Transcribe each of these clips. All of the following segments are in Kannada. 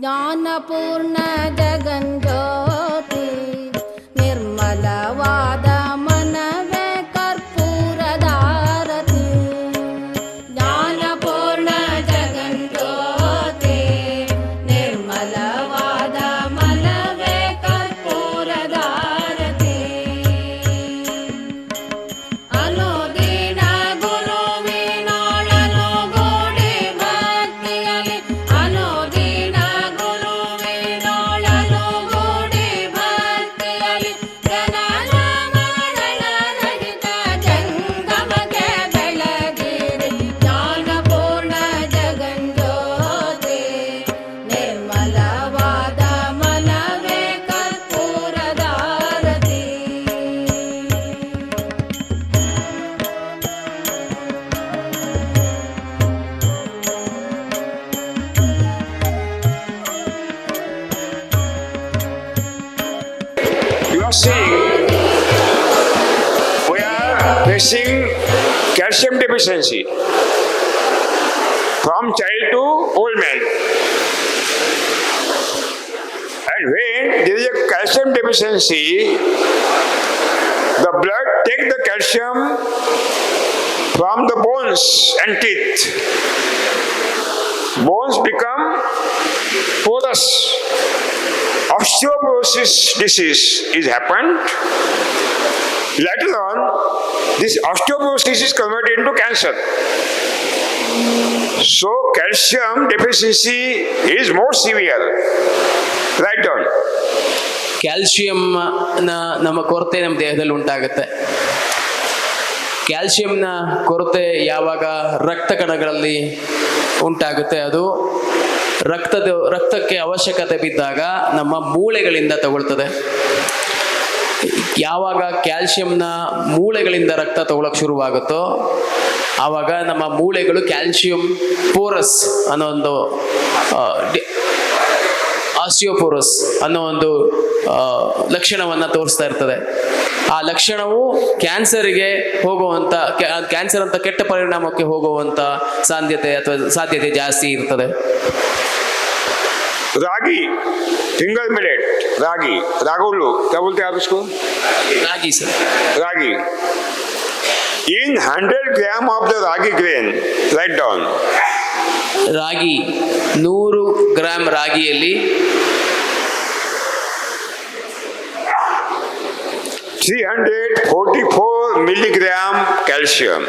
ஞான Seeing we are facing calcium deficiency from child to old man. And when there is a calcium deficiency, the blood take the calcium from the bones and teeth. Bones become porous osteoporosis disease is happened later on this osteoporosis is convert into cancer so calcium deficiency is more severe right on ಕ್ಯಾಲ್ಸಿಯಂನ ನಮ್ಮ ಕೊರತೆ ನಮ್ಮ ದೇಹದಲ್ಲಿ ಉಂಟಾಗುತ್ತೆ. ಕ್ಯಾಲ್ಸಿಯಂನ ಕೊರತೆ ಯಾವಾಗ ರಕ್ತ ಕಣಗಳಲ್ಲಿ ಉಂಟಾಗುತ್ತೆ ಅದು ರಕ್ತದ ರಕ್ತಕ್ಕೆ ಅವಶ್ಯಕತೆ ಬಿದ್ದಾಗ ನಮ್ಮ ಮೂಳೆಗಳಿಂದ ತಗೊಳ್ತದೆ. ಯಾವಾಗ ಕ್ಯಾಲ್ಸಿಯಂನ ಮೂಳೆಗಳಿಂದ ರಕ್ತ ತಗೊಳಕ್ ಶುರುವಾಗುತ್ತೋ ಆವಾಗ ನಮ್ಮ ಮೂಳೆಗಳು ಕ್ಯಾಲ್ಶಿಯಂ ಪೋರಸ್ ಅನ್ನೋ ಒಂದು ಆಸ್ಟಿಯೋಪೋರಸ್ ಅನ್ನೋ ಒಂದು ಲಕ್ಷಣವನ್ನ ತೋರಿಸ್ತಾ ಇರ್ತದೆ. ಆ ಲಕ್ಷಣವು ಕ್ಯಾನ್ಸರಿಗೆ ಹೋಗುವಂತ ಕ್ಯಾ- ಕ್ಯಾನ್ಸರ್ ಅಂತ ಕೆಟ್ಟ ಪರಿಣಾಮಕ್ಕೆ ಹೋಗುವಂತ ಸಾಧ್ಯತೆ ಅಥವಾ ಸಾಧ್ಯತೆ ಜಾಸ್ತಿ ಇರ್ತದೆ रागी फिंगर मिलेट रागी रागोलू क्या बोलते हैं आप इसको ragi sir ragi in 100 gram of the ragi grain write down ragi ನೂರು ಗ್ರಾಮ್ ರಾಗಿಯಲ್ಲಿ 344 milligram calcium.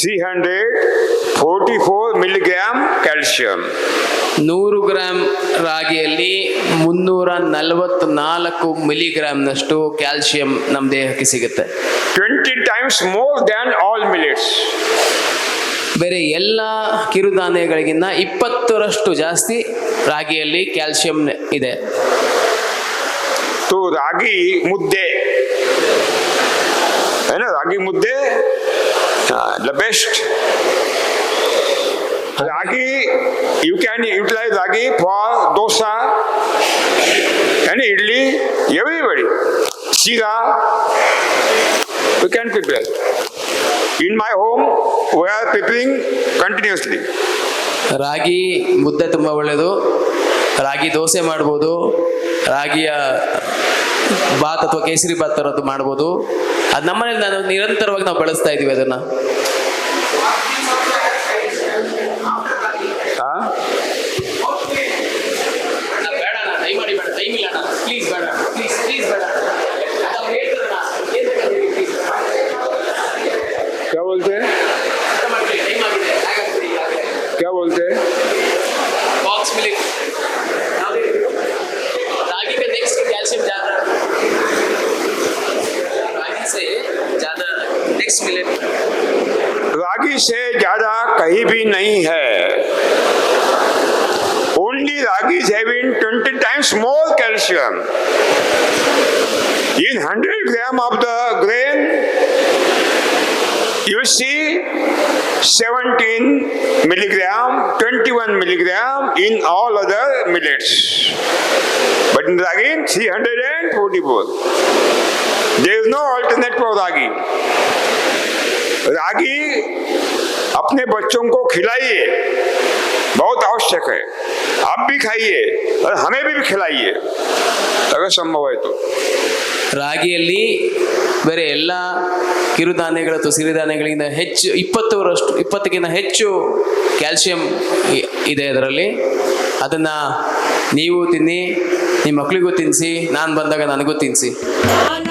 344 milligram calcium. ನೂರು ಗ್ರಾಮ್ ರಾಗಿಯಲ್ಲಿ ಮುನ್ನೂರ ನಲವತ್ನಾಲ್ಕು ಮಿಲಿಗ್ರಾಮ್ನಷ್ಟು ಕ್ಯಾಲ್ಸಿಯಂ ನಮ್ಮ ದೇಹಕ್ಕೆ ಸಿಗುತ್ತೆ. 20 times more than all millets. ಬೇರೆ ಎಲ್ಲ ಕಿರುಧಾನ್ಯಗಳಿಗಿಂತ ಇಪ್ಪತ್ತರಷ್ಟು ಜಾಸ್ತಿ ರಾಗಿಯಲ್ಲಿ ಕ್ಯಾಲ್ಸಿಯಂ ಇದೆ. ಮತ್ತು ರಾಗಿ ಮುದ್ದೆ. ಏನೋ ರಾಗಿ ಮುದ್ದೆ? The best. Ragi, you can utilise ragi for dosa, ಏನು idli, everybody. Sheera you can prepare. In my home, we are preparing continuously. Ragi ಮುದ್ದೆ ತುಂಬಾ ಒಳ್ಳೇದು. ರಾಗಿ ದೋಸೆ ಮಾಡ್ಬೋದು. ರಾಗಿಯ ಬಾತ್ ಅಥವಾ ಕೇಸರಿ ಬಾತ್ ಮಾಡ್ಬೋದು. ಅದು ನಮ್ಮನೇಲಿ ನಾನು ನಿರಂತರವಾಗಿ ನಾವು ಬಳಸ್ತಾ ಇದೀವಿ ಅದನ್ನ. उंगली से ज़्यादा कहीं भी नहीं है। Only ragi's times more calcium in hundred gram of the grain you see 17 milligram 21 milligram in all other millets but in ragi three hundred and forty four there is no alternate for ragi ragi अपने बच्चों को खिलाइए बहुत आवश्यक है आप भी खाइए और हमें भी, भी खिलाइए अगर संभव है तो ರಾಗಿಯಲ್ಲಿ ಬೇರೆ ಎಲ್ಲ ಕಿರುಧಾನ್ಯಗಳು ಅಥವಾ ಸಿರಿಧಾನ್ಯಗಳಿಂದ ಹೆಚ್ಚು ಇಪ್ಪತ್ತರಷ್ಟು ಇಪ್ಪತ್ತಕ್ಕಿಂತ ಹೆಚ್ಚು ಕ್ಯಾಲ್ಸಿಯಂ ಇ- ಇದೆ ಅದರಲ್ಲಿ ಅದನ್ನು ನೀವು ತಿನ್ನಿ ನಿಮ್ಮ ಮಕ್ಕಳಿಗೂ ತಿನ್ನಿಸಿ ನಾನು ಬಂದಾಗ ನನಗೂ ತಿನ್ನಿಸಿ ಜ್ಞಾನ